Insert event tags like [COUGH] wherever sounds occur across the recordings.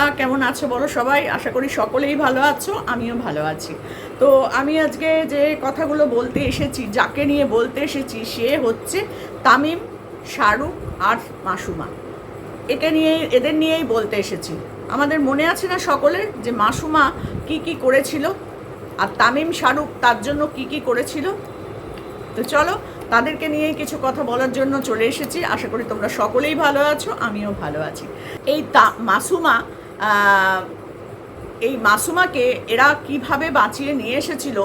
তোমরা কেমন আছো বলো সবাই? আশা করি সকলেই ভালো আছো, আমিও ভালো আছি। তো আমি আজকে যে কথাগুলো বলতে এসেছি, যাকে নিয়ে বলতে এসেছি, সে হচ্ছে তামিম, শাহরুখ আর মাসুমা। একে নিয়ে, এদের নিয়েই বলতে এসেছি। আমাদের মনে আছে না সকলের যে মাসুমা কি কি করেছিল? আর তামিম, শাহরুখ তার জন্য কি কি করেছিল? তো চলো, তাদেরকে নিয়ে কিছু কথা বলার জন্য চলে এসেছি। আশা করি তোমরা সকলেই ভালো আছো, আমিও ভালো আছি। এই তা, মাসুমা এই মাসুমাকে এরা কীভাবে বাঁচিয়ে নিয়ে এসেছিল,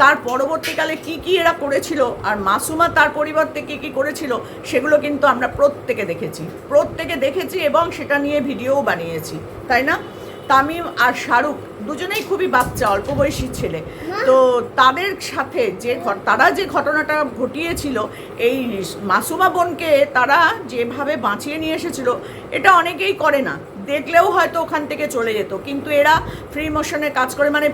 তার পরবর্তীকালে কি কি এরা করেছিল আর মাসুমা তার পরিবর্তে কি কি করেছিল, সেগুলো কিন্তু আমরা প্রত্যেকে দেখেছি। প্রত্যেকে দেখেছি এবং সেটা নিয়ে ভিডিওও বানিয়েছি, তাই না? তামিম আর শাহরুখ দুজনেই খুবই বাচ্চা, অল্প বয়সী ছেলে। তো তাদের সাথে যে তারা যে ঘটনাটা ঘটিয়েছিল, এই মাসুমা বোনকে তারা যেভাবে বাঁচিয়ে নিয়ে এসেছিল, এটা অনেকেই করে না। দেখলেও হয়তো ওখান থেকে চলে যেত। কিন্তু এরা ফ্রি মোশনে কাজ করে মানে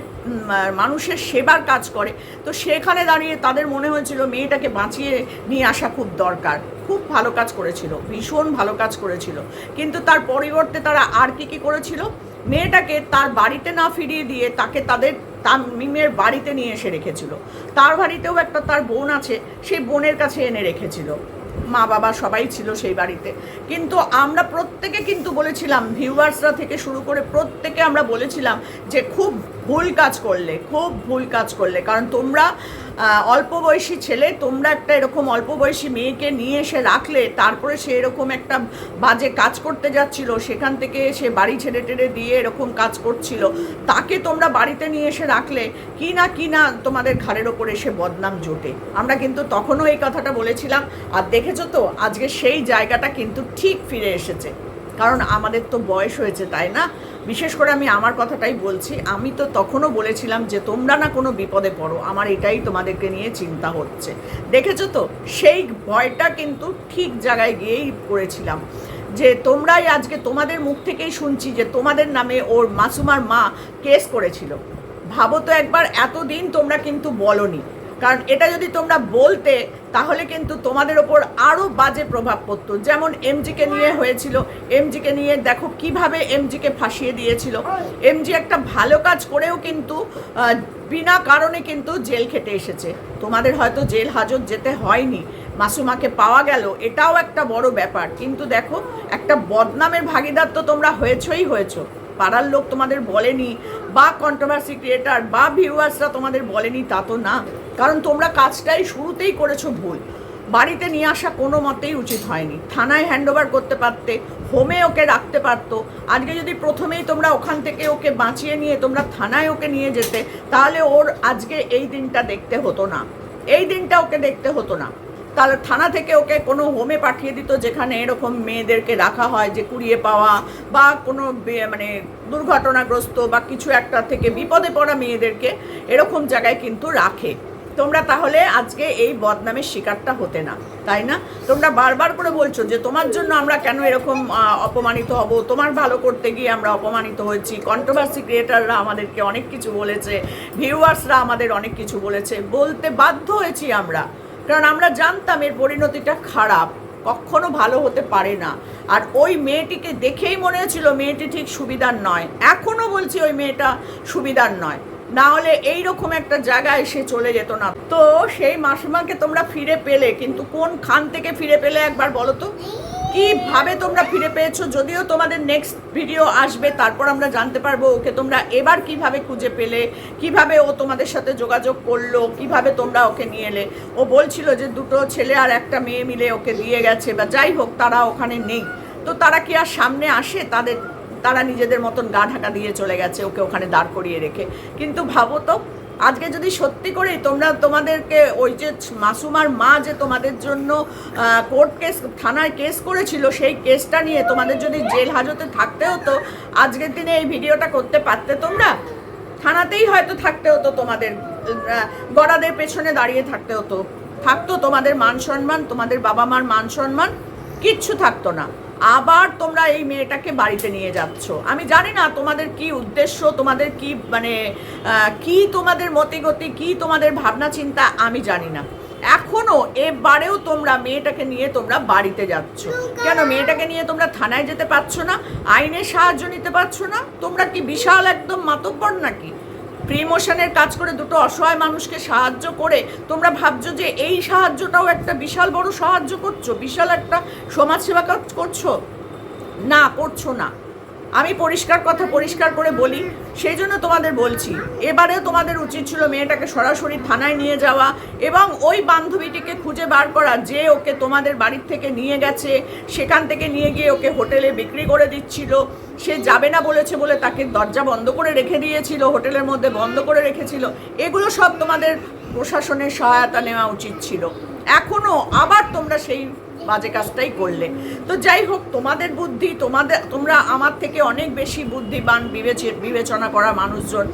মানুষের সেবার কাজ করে। তো সেখানে দাঁড়িয়ে তাদের মনে হয়েছিল মেয়েটাকে বাঁচিয়ে নিয়ে আসা খুব দরকার। খুব ভালো কাজ করেছিল, ভীষণ ভালো কাজ করেছিল। কিন্তু তার পরিবর্তে তারা আর কি কি করেছিল? মেয়েটাকে তার বাড়িতে না ফিরিয়ে দিয়ে তাকে তাদের তার মিমের বাড়িতে নিয়ে এসে রেখেছিল। তার বাড়িতেও একটা তার বোন আছে সেই বোনের কাছে এনে রেখেছিল। মা বাবা সবাই ছিল সেই বাড়িতে। কিন্তু আমরা প্রত্যেকে কিন্তু বলেছিলাম ভিউয়ার্সরা থেকে শুরু করে প্রত্যেকে আমরা বলেছিলাম যে খুব ভুল কাজ করলে, খুব ভুল কাজ করলে। কারণ তোমরা অল্প বয়সী ছেলে, তোমরা একটা এরকম অল্প বয়সী মেয়েকে নিয়ে এসে রাখলে, তারপরে সে এরকম একটা বাজে কাজ করতে যাচ্ছিল, সেখান থেকে সে বাড়ি ছেড়ে টেড়ে দিয়ে এরকম কাজ করছিল, তাকে তোমরা বাড়িতে নিয়ে এসে রাখলে, কি না কি না তোমাদের ঘাড়ের ওপরে সে বদনাম জোটে। আমরা কিন্তু তখনও এই কথাটা বলেছিলাম, আর দেখেছ তো, আজকে সেই জায়গাটা কিন্তু ঠিক ফিরে এসেছে। কারণ আমাদের তো বয়স হয়েছে, তাই না? বিশেষ করে আমি আমার কথাটাই বলছি। আমি তো তখনও বলেছিলাম যে, তোমরা না কোনো বিপদে পড়ো। আমার এটাই তোমাদেরকে নিয়ে চিন্তা হচ্ছে। দেখেছ তো? সেই ভয়টা কিন্তু ঠিক জায়গায় গিয়েই করেছিলাম যে, তোমরাই আজকে তোমাদের মুখ থেকেই শুনছি যে, তোমাদের নামে ওর মাসুমার মা কেস করেছিল। ভাবো তো একবার, এতদিন তোমরা কিন্তু বলনি। কারণ এটা যদি তোমরা বলতে, তাহলে কিন্তু তোমাদের ওপর আরও বাজে প্রভাব পড়তো। যেমন এমজিকে নিয়ে হয়েছিল, এমজিকে নিয়ে দেখো কীভাবে এমজিকে ফাঁসিয়ে দিয়েছিল। এমজি একটা ভালো কাজ করেও কিন্তু বিনা কারণে কিন্তু জেল খেটে এসেছে। তোমাদের হয়তো জেল হাজত যেতে হয়নি। মাসুমাকে পাওয়া গেল, এটাও একটা বড় ব্যাপার। কিন্তু দেখো, একটা বদনামের ভাগিদার তো তোমরা হয়েছই হয়েছো। পাড়ার লোক তোমাদের বলেনি, বা কন্ট্রোভার্সি ক্রিয়েটার বা ভিউয়ার্সরা তোমাদের বলেনি, তা তো না। কারণ তোমরা কাজটাই শুরুতেই করেছ ভুল। বাড়িতে নিয়ে আসা কোনো মতেই উচিত হয়নি। থানায় হ্যান্ডওভার করতে পারতে হোমে ওকে রাখতে পারতো। আজকে যদি প্রথমেই তোমরা ওখান থেকে ওকে বাঁচিয়ে নিয়ে তোমরা থানায় ওকে নিয়ে যেতে, তাহলে ওর আজকে এই দিনটা দেখতে হতো না। এই দিনটা ওকে দেখতে হতো না। তাহলে থানা থেকে ওকে কোনো হোমে পাঠিয়ে দিত যেখানে এরকম মেয়েদেরকে রাখা হয় যে কুড়িয়ে পাওয়া বা কোনো মানে দুর্ঘটনাগ্রস্ত বা কিছু একটা থেকে বিপদে পড়া মেয়েদেরকে এরকম জায়গায় কিন্তু রাখে। তোমরা তাহলে আজকে এই বদনামের শিকারটা হতে না, তাই না? তোমরা বারবার করে বলছো যে তোমার জন্য আমরা কেন এরকম অপমানিত হব, তোমার ভালো করতে গিয়ে আমরা অপমানিত হয়েছি। কন্ট্রোভার্সি ক্রিয়েটাররা আমাদেরকে অনেক কিছু বলেছে ভিউয়ার্সরা আমাদের অনেক কিছু বলেছে, বলতে বাধ্য হয়েছি আমরা। কারণ আমরা জানতাম এর পরিণতিটা খারাপ, কখনো ভালো হতে পারে না। আর ওই মেয়েটিকে দেখেই মনে হয়েছিল মেয়েটি ঠিক সুবিধার নয়। এখনও বলছি ওই মেয়েটা সুবিধার নয়। না হলে এইরকম একটা জায়গায় সে চলে যেত না। তো সেই মাসিমাকে তোমরা ফিরে পেলে, কিন্তু কোন খান থেকে ফিরে পেলে একবার বলো তো? কীভাবে তোমরা ফিরে পেয়েছ? যদিও তোমাদের নেক্সট ভিডিও আসবে, তারপর আমরা জানতে পারব ওকে তোমরা এবার কীভাবে খুঁজে পেলে, কীভাবে ও তোমাদের সাথে যোগাযোগ করল, কীভাবে তোমরা ওকে নিয়ে এলে। ও বলছিল যে দুটো ছেলে আর একটা মেয়ে মিলে ওকে দিয়ে গেছে, বা যাই হোক তারা ওখানে নেই। তো তারা কি আর সামনে আসে তাদের তারা নিজেদের মতন গা ঢাকা দিয়ে চলে গেছে, ওকে ওখানে দাঁড় করিয়ে রেখে। কিন্তু ভাবো তো, আজকে যদি সত্যি করে তোমরা তোমাদেরকে ওই যে মাসুমার মা যে তোমাদের জন্য কোর্ট কেস থানায় কেস করেছিল, সেই কেসটা নিয়ে তোমাদের যদি জেল হাজতে থাকতে হতো, আজকের দিনে এই ভিডিওটা করতে পারতে তোমরা? থানাতেই হয়তো থাকতে হতো তোমাদের গড়াদের পেছনে দাঁড়িয়ে থাকতে হতো। থাকতো তোমাদের মান সম্মান, তোমাদের বাবা মার মান সম্মান, কিচ্ছু থাকতো না। আবার তোমরা এই মেয়েটাকে বাড়িতে নিয়ে যাচ্ছ। আমি জানি না তোমাদের কি উদ্দেশ্য, তোমাদের কি মানে কি তোমাদের মতিগতি, কি তোমাদের ভাবনা, চিন্তা, আমি জানি না। এখনও এবারেও তোমরা মেয়েটাকে নিয়ে তোমরা বাড়িতে যাচ্ছ। কেন? মেয়েটাকে নিয়ে তোমরা থানায় যেতে পারছ না, আইনের সাহায্য নিতে পারছ না? তোমরা কি বিশাল একদম মাতব্বর নাকি? প্রিমোশনের কাজ করে দুটো অসহায় মানুষকে সাহায্য করে, তোমরা ভাবছ যে এই সাহায্যটাও একটা বিশাল বড় সাহায্য করছ? বিশাল একটা সমাজসেবা কাজ করছ? না করছ না। আমি পরিষ্কার কথা পরিষ্কার করে বলি, সেই জন্য তোমাদের বলছি এবারে তোমাদের উচিত ছিল মেয়েটাকে সরাসরি থানায় নিয়ে যাওয়া এবং ওই বান্ধবীটিকে খুঁজে বার করা, যে ওকে তোমাদের বাড়ির থেকে নিয়ে গেছে, সেখান থেকে নিয়ে গিয়ে ওকে হোটেলে বিক্রি করে দিচ্ছিল, সে যাবে না বলেছে বলে তাকে দরজা বন্ধ করে রেখে দিয়েছিল, হোটেলের মধ্যে বন্ধ করে রেখেছিল, এগুলো সব তোমাদের প্রশাসনের সহায়তা নেওয়া উচিত ছিল। এখনও আবার তোমরা সেই বাজে কাজটাই করলে। তো যাই হোক, তোমাদের বুদ্ধি, তোমাদের, তোমরা আমার থেকে অনেক বেশি বুদ্ধিমান বিবেচে, বিবেচনা করা মানুষজন।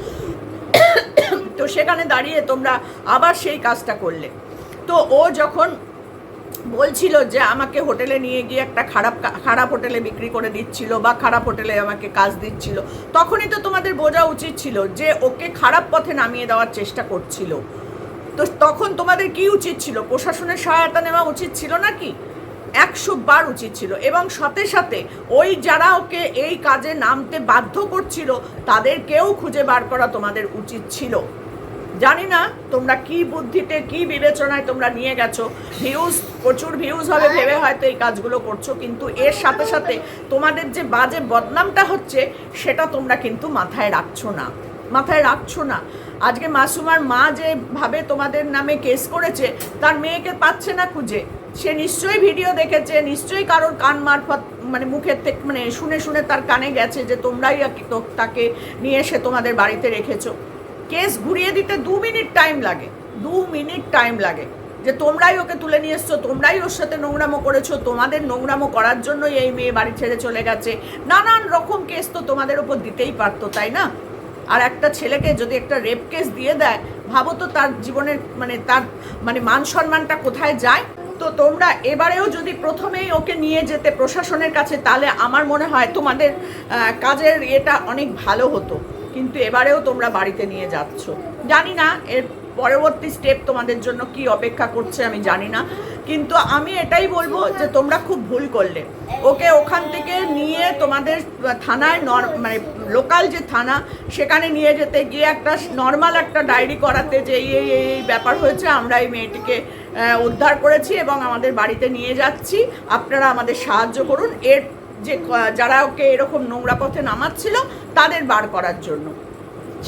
তো সেখানে দাঁড়িয়ে তোমরা আবার সেই কাজটা করলে। তো ও যখন বলছিল যে আমাকে হোটেলে নিয়ে গিয়ে একটা খারাপ খারাপ হোটেলে বিক্রি করে দিচ্ছিল বা খারাপ হোটেলে আমাকে কাজ দিচ্ছিল, তখনই তো তোমাদের বোঝা উচিত ছিল যে ওকে খারাপ পথে নামিয়ে দেওয়ার চেষ্টা করছিল। তো তখন তোমাদের কি উচিত ছিল? প্রশাসনের সহায়তা নেওয়া উচিত ছিল নাকি? একশো বার উচিত ছিল। এবং সাথে সাথে ওই যারা ওকে এই কাজে নামতে বাধ্য করছিল তাদেরকেও খুঁজে বার করা তোমাদের উচিত ছিল। জানি না তোমরা কি বুদ্ধিতে কি বিবেচনায় তোমরা নিয়ে গেছো। ভিউজ প্রচুর ভিউজ হবে ভেবে হয়তো এই কাজগুলো করছ কিন্তু এর সাথে সাথে তোমাদের যে বাজে বদনামটা হচ্ছে সেটা তোমরা কিন্তু মাথায় রাখছো না। মাথায় রাখছো না। আজকে মাসুমার মা যেভাবে তোমাদের নামে কেস করেছে তার মেয়েকে পাচ্ছে না খুঁজে। সে নিশ্চয়ই ভিডিও দেখেছে, নিশ্চয়ই কারোর কান মারফত মানে মুখের থেকে মানে শুনে শুনে তার কানে গেছে যে তোমরাই তাকে নিয়ে এসে তোমাদের বাড়িতে রেখেছো। কেস ঘুরিয়ে দিতে দু মিনিট টাইম লাগে, দু মিনিট টাইম লাগে। যে তোমরাই ওকে তুলে নিয়ে এসছো, তোমরাই ওর সাথে নোংরামো করেছ, তোমাদের নোংরামো করার জন্যই এই মেয়ে বাড়ি ছেড়ে চলে গেছে। নানান রকম কেস তো তোমাদের ওপর দিতেই পারতো, তাই না? আর একটা ছেলেকে যদি একটা রেপ কেস দিয়ে দেয়, ভাবো তো তার জীবনের মানে তার মানে মান সম্মানটা কোথায় যায়? তো তোমরা এবারেও যদি প্রথমেই ওকে নিয়ে যেতে প্রশাসনের কাছে, তাহলে আমার মনে হয় তোমাদের কাজের এটা অনেক ভালো হতো। কিন্তু এবারেও তোমরা বাড়িতে নিয়ে যাচ্ছ। জানি না এর পরবর্তী স্টেপ তোমাদের জন্য কি অপেক্ষা করছে, আমি জানি না। কিন্তু আমি এটাই বলব যে তোমরা খুব ভুল করলে। ওকে ওখান থেকে নিয়ে তোমাদের থানায় মানে লোকাল যে থানা, সেখানে নিয়ে যেতে গিয়ে একটা নর্মাল একটা ডায়েরি করাতে যে এই এই ব্যাপার হয়েছে, আমরা এই মেয়েটিকে উদ্ধার করেছি এবং আমাদের বাড়িতে নিয়ে যাচ্ছি। আপনারা আমাদের সাহায্য করুন। এর যে যারা ওকে এরকম নোংরা পথে নামাচ্ছিল, তাদের বার করার জন্য।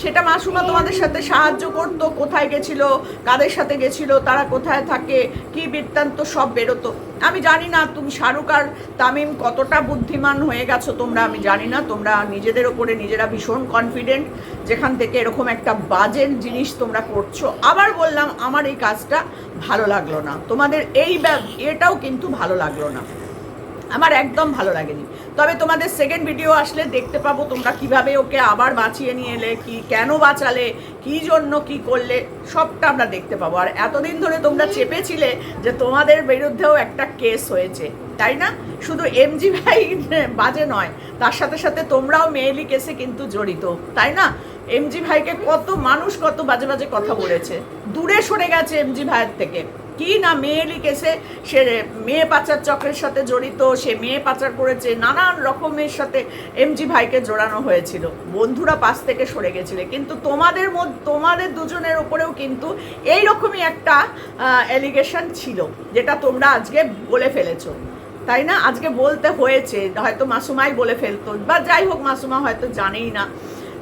সেটা মাসুমা তোমাদের সাথে সাহায্য করতো, কোথায় গেছিল, কাদের সাথে গেছিল, তারা কোথায় থাকে, কি বৃত্তান্ত সব বেরোতো। আমি জানি না তুমি শাহরুখ আর তামিম কতটা বুদ্ধিমান হয়ে গেছো তোমরা, আমি জানি না, তোমরা নিজেদের ওপরে নিজেরা ভীষণ কনফিডেন্ট যেখান থেকে এরকম একটা বাজের জিনিস তোমরা করছ। আবার বললাম, আমার এই কাজটা ভালো লাগল না। তোমাদের এই এটাও কিন্তু ভালো লাগল না। আমার একদম ভালো লাগেনি। তবে তোমাদের সেকেন্ড ভিডিও আসলে দেখতে পাবো তোমরা কীভাবে ওকে আবার বাঁচিয়ে নিয়ে এলে, কি, কেন বাঁচালে, কি জন্য কি করলে, সবটা আমরা দেখতে পাবো। আর এতদিন ধরে তোমরা চেপেছিলে যে তোমাদের বিরুদ্ধেও একটা কেস হয়েছে, তাই না? শুধু এমজি ভাই [LAUGHS] বাজে নয়, তার সাথে সাথে তোমরাও মেয়েলি কেসে কিন্তু জড়িত, তাই না? এমজি ভাইকে কত মানুষ কত বাজে বাজে কথা বলেছে। দূরে সরে গেছে এমজি ভাইয়ের থেকে। কি না মেয়েলি কেসে সে মেয়ে পাচার চক্রের সাথে জড়িত, সে মেয়ে পাচার করেছে, নানান রকমের সাথে এমজি ভাইকে জোড়ানো হয়েছিল। বন্ধুরা পাশ থেকে সরে গেছিলে। কিন্তু তোমাদের মধ্যে তোমাদের দুজনের ওপরেও কিন্তু এই রকমই একটা অ্যালিগেশন ছিল, যেটা তোমরা আজকে বলে ফেলেছো। তাই না? আজকে বলতে হয়েছে, হয়তো মাসুমাই বলে ফেলতো, বা যাই হোক, মাসুমা হয়তো জানেই না।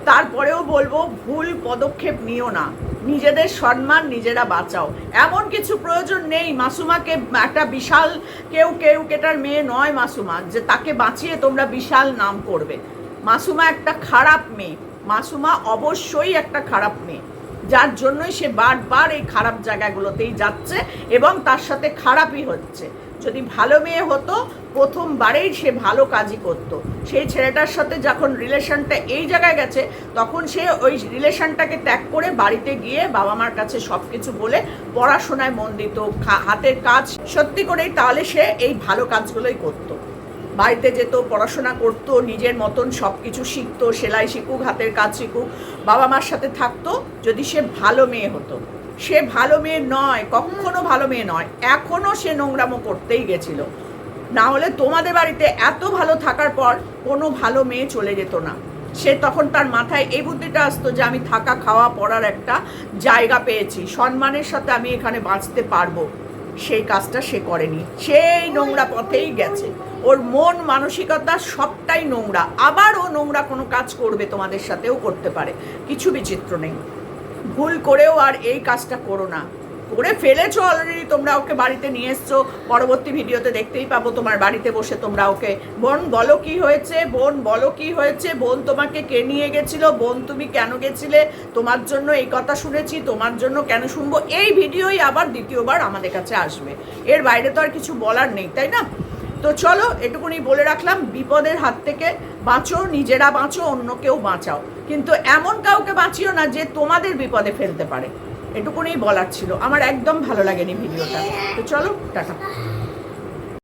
তারপরেও বলব, ভুল পদক্ষেপ নিও না। নিজেদের সম্মান নিজেরা বাঁচাও। এমন কিছু প্রয়োজন নেই। মাসুমাকে একটা বিশাল কেউ কেউ কেটার মেয়ে নয় মাসুমা, যে তাকে বাঁচিয়ে তোমরা বিশাল নাম করবে। মাসুমা একটা খারাপ মেয়ে। মাসুমা অবশ্যই একটা খারাপ মেয়ে। যার জন্যই সে বারবার এই খারাপ জায়গাগুলোতেই যাচ্ছে এবং তার সাথে খারাপই হচ্ছে। যদি ভালো মেয়ে হতো, প্রথমবারেই সে ভালো কাজই করতো। সেই ছেলেটার সাথে যখন রিলেশনটা এই জায়গায় গেছে, তখন সে ওই রিলেশনটাকে ত্যাগ করে বাড়িতে গিয়ে বাবা মার কাছে সব কিছু বলে পড়াশোনায় মন দিত হাতের কাজ সত্যি করেই তাহলে সে এই ভালো কাজগুলোই করতো। বাড়িতে যেত, পড়াশোনা করতো, নিজের মতন সব কিছু শিখতো, সেলাই শিখুক, হাতের কাজ শিখুক, বাবা মার সাথে থাকতো যদি সে ভালো মেয়ে হতো। সে ভালো মেয়ে নয়, কখনো ভালো মেয়ে নয়। এখনও সে নোংরামো করতেই গেছিল। না হলে তোমাদের বাড়িতে এত ভালো থাকার পর কোনো ভালো মেয়ে চলে যেত না। সে তখন তার মাথায় এই বুদ্ধিটা আসতো যে আমি থাকা খাওয়া পড়ার একটা জায়গা পেয়েছি, সম্মানের সাথে আমি এখানে বাঁচতে পারব। সেই কাজটা সে করেনি। সেই নোংরা পথেই গেছে। ওর মন মানসিকতা সবটাই নোংরা। আবার ও নোংরা কোনো কাজ করবে তোমাদের সাথেও করতে পারে। কিছু বিচিত্র নেই। ভুল করেও আর এই কাজটা করো না। করে ফেলেছো অলরেডি তোমরা ওকে বাড়িতে নিয়ে এসছো। পরবর্তী ভিডিওতে দেখতেই পাবো তোমার বাড়িতে বসে তোমরা ওকে। বোন, বলো কি হয়েছে? বোন, বলো কি হয়েছে? বোন তোমাকে কে নিয়ে গেছিল? বোন তুমি কেন গেছিলে? তোমার জন্য এই কথা শুনেছি, তোমার জন্য কেন শুনব? এই ভিডিওই আবার দ্বিতীয়বার আমাদের কাছে আসবে। এর বাইরে তো আর কিছু বলার নেই, তাই না? তো চলো, এটুকুনি বলে রাখলাম, বিপদের হাত থেকে বাঁচো, নিজেরা বাঁচো অন্য কেউ বাঁচাও। কিন্তু এমন কাউকে বাঁচিও না যে তোমাদের বিপদে ফেলতে পারে। এটুকুনি বলার ছিল। আমার একদম ভালো লাগেনি ভিডিওটা। তো চলো, টাটা।